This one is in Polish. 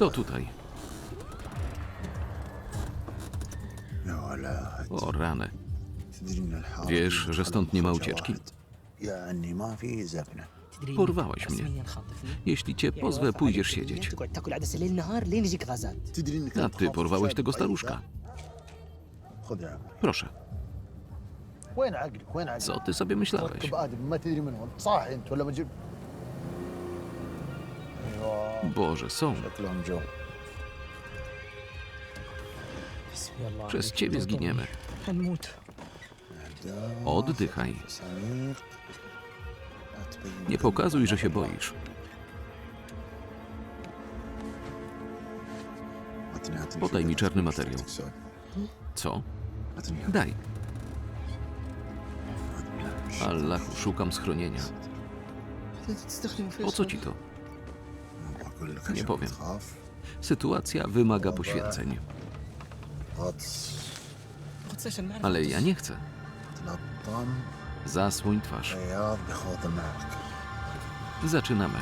To tutaj. O rany. Wiesz, że stąd nie ma ucieczki? Porwałeś mnie. Jeśli cię pozwę, pójdziesz siedzieć. A ty porwałeś tego staruszka. Proszę. Co ty sobie myślałeś? Boże, są. Przez ciebie zginiemy. Oddychaj. Nie pokazuj, że się boisz. Podaj mi czarny materiał. Co? Daj. Allahu, szukam schronienia. Po co ci to? Nie powiem. Sytuacja wymaga poświęceń, ale ja nie chcę. Zasłoń twarz. Zaczynamy.